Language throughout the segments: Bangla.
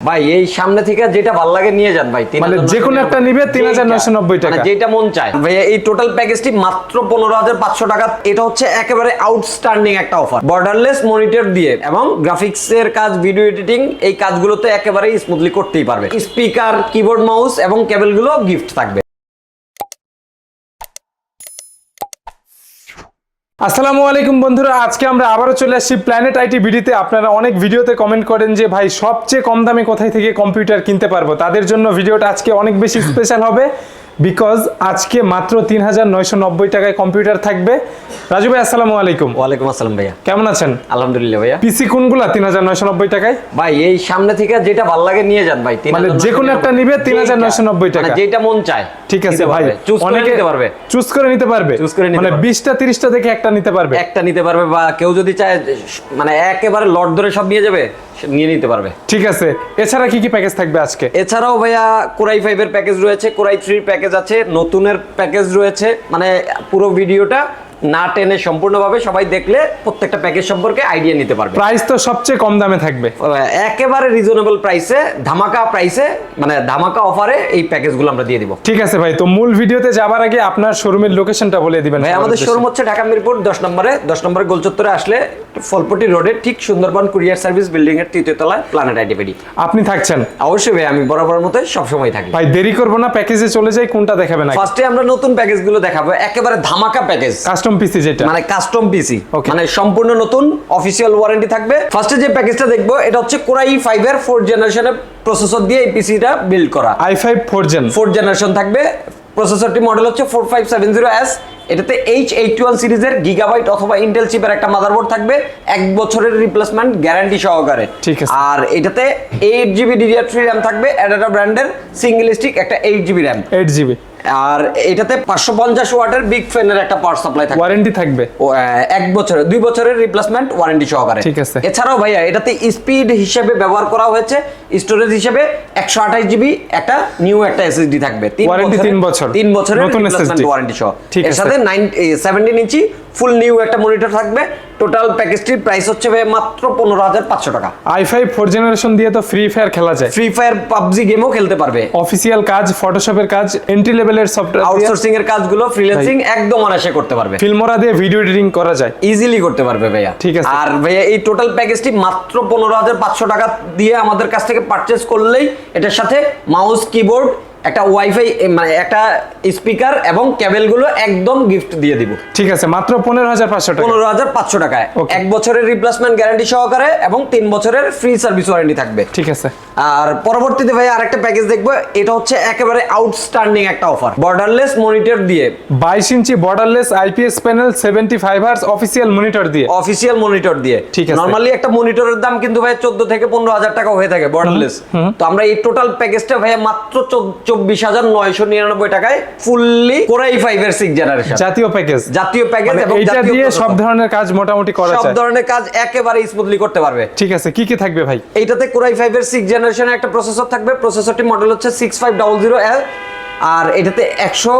ভাই এই সামনে থেকে যেটা ভালো লাগে নিয়ে যান ভাই মানে যে কোনো একটা নিবে 3990 টাকা। মানে যেটা মন চায়। ভাইয়া এই টোটাল প্যাকেজটি মাত্র পনেরো হাজার পাঁচশো টাকা। এটা হচ্ছে একেবারে আউটস্ট্যান্ডিং একটা অফার বর্ডারলেস মনিটর দিয়ে এবং গ্রাফিক্স এর কাজ ভিডিও এডিটিং এই কাজগুলোতে একেবারে স্মুথলি করতেই পারবে। স্পিকার কিবোর্ড মাউস এবং কেবলগুলো গিফট থাকবে। আসসালামু আলাইকুম বন্ধুরা, আজকে আমরা আবারও চলে আসছি প্ল্যানেট আইটি ভিডিওতে আপনারা অনেক ভিডিওতে কমেন্ট করেন যে, ভাই, সবচেয়ে কম দামে কোথায় থেকে কম্পিউটার কিনতে পারব? তাদের জন্য ভিডিওটা আজকে অনেক বেশি স্পেশাল হবে। বিকজ আজকে মাত্র তিন হাজার নয়শো নব্বই টাকায় কম্পিউটার থাকবে। রাজু ভাই আসসালামু আলাইকুম। ওয়ালাইকুম আসসালাম ভাইয়া। কেমন আছেন? আলহামদুলিল্লাহ ভাইয়া। পিসি কোনগুলা তিন হাজার নয়শো নব্বই টাকায়? ভাই এই সামনে থেকে যেটা ভালো লাগে নিয়ে যান ভাই মানে যে কোনো একটা নিবে 3990 টাকা। মানে যেটা মন চায় ঠিক আছে ভাই। চুজ করে নিতে পারবে। চুজ করে নিতে পারবে। Choose করে মানে বিশটা তিরিশটা থেকে একটা নিতে পারবে। একটা নিতে পারবে বা কেউ যদি চায় মানে একেবারে লট ধরে সব নিয়ে যাবে নিয়ে নিতে পারবে। ঠিক আছে। এছাড়া কি কি প্যাকেজ থাকবে আজকে? এছাড়াও ভাইয়া কোরাই ফাইভের প্যাকেজ রয়েছে কোরাই থ্রির প্যাকেজ আছে নতুনের প্যাকেজ রয়েছে মানে পুরো ভিডিওটা না টেনে সম্পূর্ণভাবে সবাই দেখলে প্রত্যেকটা প্যাকেজ সম্পর্কে আইডিয়া নিতে পারবে। প্রাইস তো সবচেয়ে কম দামে থাকবে। একেবারে রিজনেবল প্রাইসে ধামাকা প্রাইসে মানে ধামাকা অফারে এই প্যাকেজগুলো আমরা দিয়ে দিব। ঠিক আছে ভাই তো মূল ভিডিওতে যাবার আগে আপনার শোরুমের লোকেশনটা বলে দিবেন ভাই আমাদের শোরুম হচ্ছে ঢাকা মিরপুর দশ নম্বরে দশ নম্বরে গোলচত্বরে আসলে ফলপটি রোডে ঠিক সুন্দরবন কুরিয়ার সার্ভিস বিল্ডিং এর তৃতীয় তলায় প্ল্যানেট আইডিপিডি আপনি থাকছেন। অবশ্যই ভাই আমি বরাবর মতো সবসময় থাকি। ভাই দেরি করব না প্যাকেজে চলে যাই কোনটা দেখাবেন ফার্স্টে আমরা নতুন প্যাকেজগুলো দেখাবো একেবারে ধামাকা প্যাকেজ কাস্টম পিসি যেটা। মানে কাস্টম পিসি. মানে সম্পূর্ণ নতুন অফিসিয়াল ওয়ারেন্টি থাকবে। ফার্স্টে যে প্যাকেজটা দেখব এটা হচ্ছে কোরাই ফাইভ এর ফোর্থ জেনারেশনের প্রসেসর দিয়ে এই পিসিটা বিল্ড করা। I five four gen fourth generation থাকবে। প্রসেসরটি মডেল হচ্ছে four five seven zero S এটাতে এইচ এইট ওয়ান সিরিজের গিগাবাইট অথবা ইন্টেল চিপের একটা মাদারবোর্ড থাকবে। এক বছরের রিপ্লেসমেন্ট গ্যারান্টি সহকারে। ঠিক আছে। আর এটাতে eight GB DDR three RAM থাকবে। অ্যাডাটা ব্র্যান্ডের সিঙ্গেল স্টিক একটা eight GB RAM eight GB আর এটাতে পাঁচশো পঞ্চাশ ওয়াটের বিগ ফ্যানের একটা পাওয়ার সাপ্লাই থাকবে ওয়ারেন্টি থাকবে এক বছরের দুই বছরের রিপ্লেসমেন্ট ওয়ারেন্টি সহকারে ঠিক আছে। এছাড়াও ভাইয়া এটাতে স্পিড হিসেবে ব্যবহার করা হয়েছে স্টোরেজ হিসেবে একশো আঠাশ জিবি একটা নিউ একটা এসএসডি থাকবে তিন বছর। তিন বছরের রিপ্লেসমেন্ট ওয়ারেন্টি সহ ঠিক এর। সাথে নাইন সেভেন্টিন ইঞ্চি ফুল নিউ একটা মনিটর থাকবে। টোটাল প্যাকেজটির প্রাইস হচ্ছে মাত্র পনেরো হাজার পাঁচশো টাকা। আই ফাইভ ফোর জেনারেশন দিয়ে তো ফ্রি ফায়ার খেলা যায়। ফ্রি ফায়ার পাবজি গেমও খেলতে পারবে। অফিসিয়াল কাজ ফটোশপের কাজ এন্ট্রি লেভেলের সফটওয়্যার আউটসোর্সিং এর কাজগুলো ফ্রিল্যান্সিং একদম অনায়াসে করতে পারবে। ফিল্মরা দিয়ে ভিডিও এডিটিং করা যায়। ইজিলি করতে পারবে ভাইয়া। ঠিক আছে। আর ভাইয়া এই টোটাল প্যাকেজটি মাত্র পনেরো হাজার পাঁচশো টাকা দিয়ে আমাদের কাছ থেকে পারচেস করলেই এটার সাথে মাউস কিবোর্ড একটা ওয়াইফাই মানে একটা স্পিকার এবং কেবলগুলো একদম গিফট দিয়ে দিব। ঠিক আছে মাত্র পনেরো হাজার পাঁচশো টাকা। পনেরো হাজার পাঁচশো টাকায়। এক বছরের রিপ্লেসমেন্ট গ্যারান্টি সহকারে এবং তিন বছরের ফ্রি সার্ভিস ওয়ারেন্টি থাকবে। ঠিক আছে। আর পরবর্তীতে ভাই আরেকটা প্যাকেজ দেখব এটা হচ্ছে একেবারে আউটস্ট্যান্ডিং একটা অফার বর্ডারলেস মনিটর দিয়ে। বাইশ ইঞ্চি borderless IPS panel seventy five hours official monitor দিয়ে। অফিসিয়াল মনিটর দিয়ে। ঠিক আছে। নরমালি একটা মনিটরের দাম কিন্তু ভাই চোদ্দ থেকে পনেরো হাজার টাকা হয়ে থাকে বর্ডারলেস তো আমরা এই টোটাল প্যাকেজটা ভাই মাত্র চব্বিশ হাজার নয়শো নিরানব্বই টাকায় ফুললি কোরাই ফাইভ এর সিক্স জেনারেশন জাতীয় প্যাকেজ জাতীয় প্যাকেজ মানে এবং দিয়ে সব ধরনের কাজ মোটামুটি করা সব ধরনের কাজ একেবারে স্মুথলি করতে পারবে। ঠিক আছে কি কি থাকবে ভাই? এইটাতে কোরাই ফাইভ এর সিক্স জেনারেশনের একটা প্রসেসর থাকবে। প্রসেসরটি মডেল হচ্ছে six five double zero L আর এটাতে একশো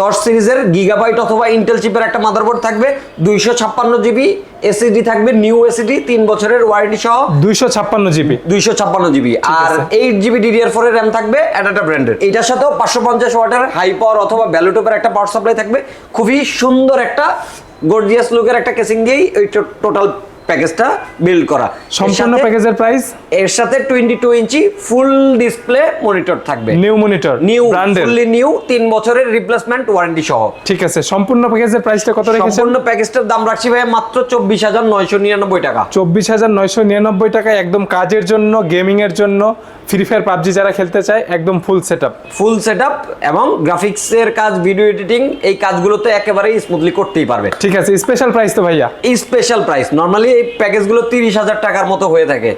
দশ সিরিজের গিগাবাইট অথবা ইন্টেল চিপের একটা মাদারবোর্ড থাকবে দুইশো ছাপ্পান্ন জিবি এসিডি থাকবে নিউ এসিডি তিন বছরের ওয়ারেন্টি সহ। দুইশো ছাপ্পান্ন জিবি দুইশো ছাপ্পান্ন জিবি আর এইট জিবি ডিডিআর ফোর এর র্যাম থাকবে অ্যাডাটা ব্র্যান্ডের এটার সাথেও পাঁচশো পঞ্চাশ ওয়াটের হাই পাওয়ার অথবা ব্যালুটপের একটা পাওয়ার সাপ্লাই থাকবে। খুবই সুন্দর একটা গর্জিয়াস লুকের একটা কেসিং দিয়েই ওই টোটাল প্যাকেজটা বিল্ড করা। সম্পূর্ণ প্যাকেজের প্রাইস এর সাথে টোয়েন্টি টু ইঞ্চি ফুল ডিসপ্লে মনিটর থাকবে। New monitor new fully new তিন বছরের রিপ্লেসমেন্ট ওয়ারেন্টি সহ। ঠিক আছে সম্পূর্ণ প্যাকেজের প্রাইসটা কত রেখেছেন? সম্পূর্ণ প্যাকেজটার দাম রাখছি ভাই মাত্র চব্বিশ হাজার নয়শো নিরানব্বই টাকা। চব্বিশ হাজার নয়শো নিরানব্বই টাকায় একদম কাজের জন্য গেমিং এর জন্য ফ্রি ফায়ার পাবজি যারা খেলতে চায় একদম ফুল সেটআপ ফুল সেটআপ এবং গ্রাফিক্স এর কাজ ভিডিও এডিটিং এই কাজগুলো তো একেবারে স্মুথলি করতেই পারবে। ঠিক আছে স্পেশাল প্রাইস তো ভাইয়া। এই স্পেশাল প্রাইস নর্মালি এই প্যাকেজগুলো তিরিশ হাজার টাকার মতো হয়ে থাকে।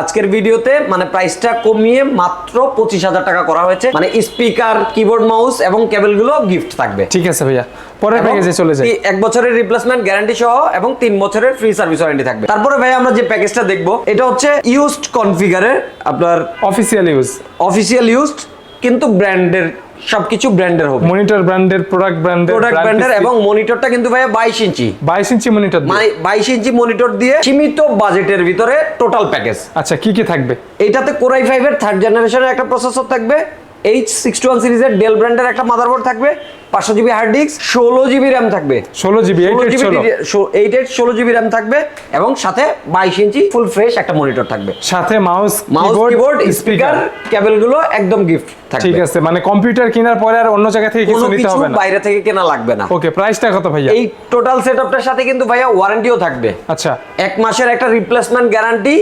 আজকের ভিডিওতে মানে প্রাইসটা কমিয়ে মাত্র পঁচিশ হাজার টাকা করা হয়েছে। মানে স্পিকার কিবোর্ড মাউস এবং কেবলগুলো গিফট থাকবে। ঠিক আছে ভাইয়া। পরের প্যাকেজে চলে যাই। এক বছরের রিপ্লেসমেন্ট গ্যারান্টি সহ এবং তিন বছরের ফ্রি সার্ভিস ওয়ারেন্টি থাকবে। তারপরে ভাই আমরা যে প্যাকেজটা দেখব এটা হচ্ছে ইউজড কনফিগারের আপনার অফিসিয়াল ইউজ অফিসিয়াল ইউজড কিন্তু ব্র্যান্ডের সবকিছু ব্র্যান্ডের হবে। মনিটর ব্র্যান্ডের প্রোডাক্ট ব্র্যান্ডের প্রোডাক্ট ব্র্যান্ডের এবং মনিটরটা কিন্তু ভাই 22 ইঞ্চি। বাইশ ইঞ্চি মনিটর মানে বাইশ ইঞ্চি মনিটর দিয়ে সীমিত বাজেটের ভিতরে টোটাল প্যাকেজ আচ্ছা কি কি থাকবে? এটাতে কোরাই ফাইভের থার্ড জেনারেশনের একটা প্রসেসর থাকবে। এইচ সিক্সটি ওয়ান সিরিজের ডেল ব্র্যান্ডের একটা মাদারবোর্ড থাকবে পাঁচশো জিবি হার্ড ডিস্ক ষোলো জিবি র্যাম থাকবে। ষোলো জিবি এইট এইট ষোলো। জিবি র্যাম থাকবে এবং সাথে বাইশ ইঞ্চি ফুল ফ্রেশ একটা মনিটর থাকবে। সাথে মাউস মাউস কিবোর্ড স্পিকার কেবলগুলো একদম গিফট ঠিক আছে মানে কম্পিউটার কেনার পরে আর অন্য জায়গা থেকে কিছু নিতে হবে না। বাইরে থেকে কেনা লাগবে না। ওকে প্রাইসটা কত ভাইয়া? এই টোটাল সেটআপটার সাথে কিন্তু ভাইয়া ওয়ারেন্টিও থাকবে। আচ্ছা। এক মাসের একটা রিপ্লেসমেন্ট গ্যারান্টি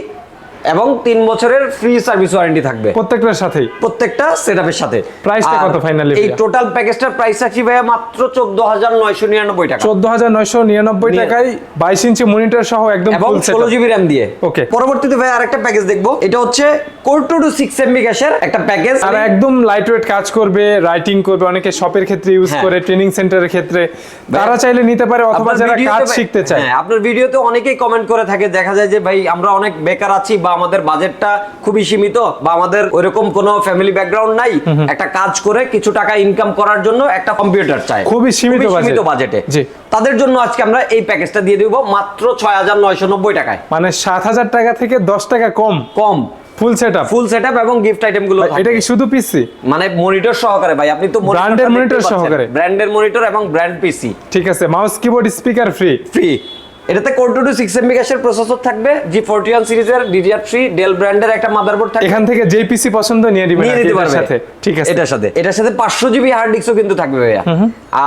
এবং তিন বছরের ফ্রি সার্ভিস ওয়ারেন্টি থাকবে। প্রত্যেকটার সাথেই? প্রত্যেকটা সেটআপের সাথে। Price টা আর কত finally এই টোটাল প্যাকেজটার প্রাইস রাখছি ভাইয়া মাত্র চোদ্দ হাজার নয়শো নিরানব্বই টাকা। চোদ্দ হাজার নয়শো নিরানব্বই নিয়ে- টাকায় বাইশ ইঞ্চি মনিটর সহ একদম এবং ফুল ষোলো জিবি র্যাম দিয়ে। Okay. পরবর্তীতে ভাই আরেকটা প্যাকেজ দেখব। এটা হচ্ছে core two two six MB গ্যাসের একটা প্যাকেজ আর একদম লাইট ওয়েট কাজ করবে রাইটিং করবে অনেকে শপের ক্ষেত্রে ইউজ হ্যাঁ। করে ট্রেনিং সেন্টারের ক্ষেত্রে। তারা চাইলে নিতে পারে অথবা যারা কাজ শিখতে চায়। হ্যাঁ, আপনার ভিডিওতে অনেকেই কমেন্ট করে থাকে দেখা যায় যে ভাই আমরা অনেক বেকার আছি বা আমাদের বাজেটটা খুবই সীমিত বা আমাদের ওইরকম কোনো ফ্যামিলি ব্যাকগ্রাউন্ড নাই একটা কাজ করে কিছু টাকা ইনকাম করার জন্য একটা কম্পিউটার চাই। খুবই সীমিত সীমিত বাজেটে তাদের জন্য আজকে আমরা এই প্যাকেজটা দিয়ে দিব মাত্র ছয় হাজার নয়শো নব্বই টাকায়। মানে সাত হাজার টাকা থেকে দশ টাকা কম। কম। Full setup full setup এবং গিফট আইটেমগুলো এটা কি শুধু পিসি মানে মনিটর সহকারে ভাই আপনি তো Brand-এর monitor সহকারে? ব্র্যান্ডের মনিটর এবং ব্র্যান্ড পিসি ঠিক আছে mouse keyboard speaker free free এটাতে core two two six MB ক্যাশের প্রসেসর থাকবে জি ফোরটি ওয়ান সিরিজের ডিডিআর থ্রি ডেল ব্র্যান্ডের একটা মাদারবোর্ড থাকবে। এখান থেকে যে পিসি পছন্দ নিয়ে দিবেন নিয়ে নিতে পারবে। সাথে। ঠিক আছে। এটার সাথে। এটার সাথে পাঁচশো জিবি হার্ড ডিস্কও কিন্তু থাকবে ভাইয়া।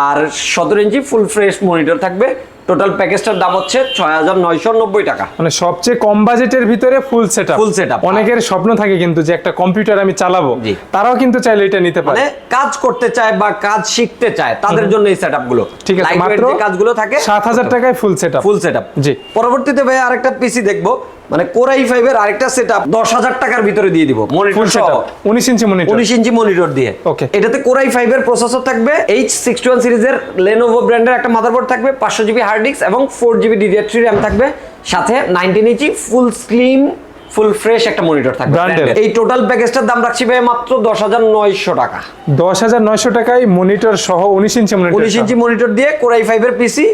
আর সতেরো ইঞ্চি ফুল ফ্রেশ মনিটর থাকবে। টোটাল প্যাকেজটার দাম হচ্ছে ছয় হাজার নয়শো নব্বই টাকা। মানে সবচেয়ে কম বাজেটের ভিতরে ফুল সেটআপ ফুল সেটআপ অনেকের স্বপ্ন থাকে কিন্তু যে একটা কম্পিউটার আমি চালাবো। তারাও কিন্তু চাইলে এটা নিতে পারে। মানে কাজ করতে চায় বা কাজ শিখতে চায় তাদের জন্য এই সেটআপগুলো ঠিক আছে মাত্র কাজগুলো থাকে সাত হাজার টাকায় ফুল সেটআপ ফুল সেটআপ জি। পরবর্তীতে ভাই আরেকটা পিসি দেখব। মানে কোরাই ফাইভের আরেকটা সেট আপ দশ হাজার টাকার ভিতরে দিয়ে দিব। মনিটর সহ। উনিশ ইঞ্চি মনিটর উনিশ ইঞ্চি মনিটর দিয়ে। Okay. এটাতে কোরাই ফাইভের প্রসেসর থাকবে এইচ সিক্সটি ওয়ান সিরিজের লেনোভো ব্র্যান্ডের একটা মাদারবোর্ড থাকবে পাঁচশো জিবি হার্ড ডিস্ক এবং four GB DDR three RAM থাকবে সাথে নাইনটিন ইঞ্চি ফুল স্লিম ফুল ফ্রেশ একটা মনিটর থাকবে। এই টোটাল প্যাকেজটার দাম রাখছি ভাই মাত্র দশ হাজার নয়শো টাকা। দশ হাজার নয়শো টাকায় মনিটর সহ উনিশ ইঞ্চি মনিটর উনিশ ইঞ্চি মনিটর দিয়ে কোরাই ফাইভের পিসি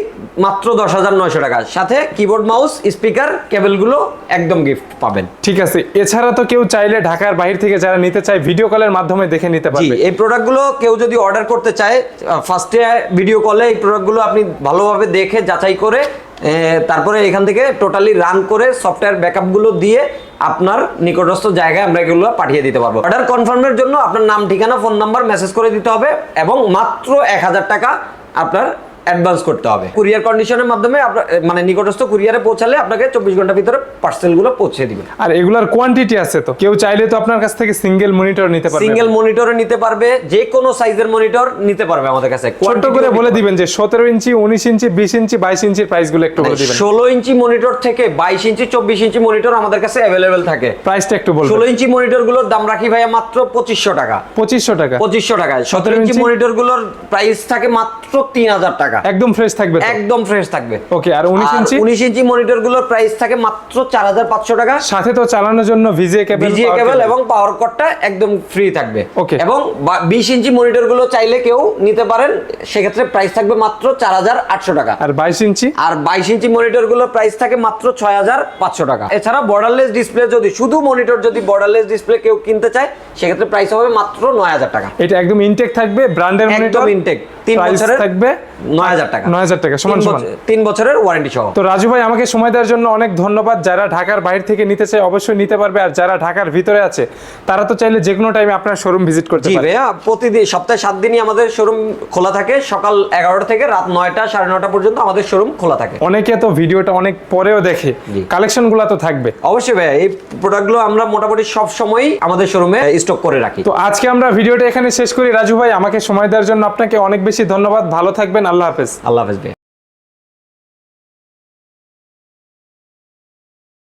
মাত্র দশ হাজার নয়শো টাকা। সাথে কিবোর্ড মাউস স্পিকার কেবলগুলো একদম গিফট পাবেন। ঠিক আছে এছাড়া তো কেউ চাইলে ঢাকার বাইরে থেকে যারা নিতে চায় ভিডিও কলের মাধ্যমে দেখে নিতে পারবে। এই প্রোডাক্টগুলো কেউ যদি অর্ডার করতে চায় ফার্স্টে ভিডিও কলে এই প্রোডাক্টগুলো আপনি ভালোভাবে দেখে যাচাই করে তারপরে এখান থেকে টোটালি রান করে সফটওয়্যার ব্যাকআপগুলো দিয়ে আপনার নিকটস্থ জায়গায় আমরা এগুলো পাঠিয়ে দিতে পারব। অর্ডার কনফার্মের জন্য আপনার নাম ঠিকানা ফোন নাম্বার মেসেজ করে দিতে হবে এবং মাত্র এক হাজার টাকা আপনার অ্যাডভান্স করতে হবে। কুরিয়ার কন্ডিশনের মাধ্যমে আপনার মানে নিকটস্থ কুরিয়ারে পৌঁছালে আপনাকে চব্বিশ ঘণ্টার ভিতরে পার্সেলগুলো পৌঁছে দিবে। আর এগুলার কোয়ান্টিটি আছে তো। কেউ চাইলে তো আপনার কাছ থেকে সিঙ্গেল মনিটর নিতে পারবে। সিঙ্গেল মনিটরে নিতে পারবে যে কোনো সাইজের মনিটর নিতে পারবে আমাদের কাছে। ছোট্ট করে বলে দিবেন যে সতেরো ইঞ্চি উনিশ ইঞ্চি বিশ ইঞ্চি বাইশ ইঞ্চির প্রাইসগুলো একটু বলে দিবেন। ষোলো ইঞ্চি মনিটর থেকে বাইশ ইঞ্চি চব্বিশ ইঞ্চি মনিটর আমাদের কাছে অ্যাভেলেবেল থাকে। প্রাইসটা একটু বলবেন। ষোলো ইঞ্চি মনিটরগুলোর দাম রাখি ভাইয়া মাত্র পঁচিশশো টাকা। পঁচিশশো টাকা। পঁচিশশো টাকায় সতেরো ইঞ্চি ইঞ্চি? মনিটরগুলোর প্রাইস থাকে মাত্র তিন হাজার টাকা। একদম ফ্রেশ থাকবে একদম ফ্রেশ থাকবে। ওকে আর উনিশ ইঞ্চি? উনিশ ইঞ্চি মনিটরগুলোর প্রাইস থাকে মাত্র চার হাজার পাঁচশো টাকা। সাথে তো চালানোর জন্য ভিজিএ কেবল ভিজিএ কেবল এবং পাওয়ার কটটা একদম ফ্রি থাকবে। Okay. এবং বিশ ইঞ্চি মনিটরগুলো চাইলে কেউ নিতে পারেন সেক্ষেত্রে প্রাইস থাকবে মাত্র চার হাজার আটশো টাকা। আর বাইশ ইঞ্চি? আর বাইশ ইঞ্চি মনিটরগুলোর প্রাইস থাকে মাত্র ছয় হাজার পাঁচশো টাকা। এছাড়া বর্ডারলেস ডিসপ্লে যদি শুধু মনিটর যদি বর্ডারলেস ডিসপ্লে কেউ কিনতে চায় সেক্ষেত্রে প্রাইস হবে মাত্র নয় হাজার টাকা। এটা একদম ইনটেক থাকবে ব্র্যান্ডের মনিটর একদম ইনটেক তিন বছরের থাকবে? নয় হাজার টাকা। নয় হাজার টাকা সমান তিন সমান। বছর- বছরের ওয়ারেন্টি সহ। তো রাজু ভাই আমাকে সময় দেওয়ার জন্য অনেক ধন্যবাদ। যারা ঢাকার বাইরে থেকে নিতে চায় অবশ্যই নিতে পারবে আর যারা ঢাকার ভিতরে আছে তারা তো চাইলে যে কোনো টাইমে আপনার শোরুম ভিজিট করতে জি পারে। ভাইয়া প্রতিদিন সপ্তাহে দিনই আমাদের শোরুম খোলা থাকে। সকাল এগারোটা থেকে রাত নয়টা সাড়ে নয়টা পর্যন্ত আমাদের শোরুম খোলা থাকে। অনেকে তো ভিডিওটা অনেক পরেও দেখে। জি। কালেকশনগুলো তো থাকবে। অবশ্যই ভাইয়া এই প্রোডাক্টগুলো আমরা মোটামুটি সব সময়ই আমাদের শোরুমে স্টক করে রাখি। তো আজকে আমরা ভিডিওটা এখানে শেষ করি। রাজু ভাই আমাকে সময় দেওয়ার জন্য আপনাকে অনেক বেশি ধন্যবাদ। ভালো থাকবেন আল্লাহ হাফেজ আল্লাহ হাফেজ ভাইয়া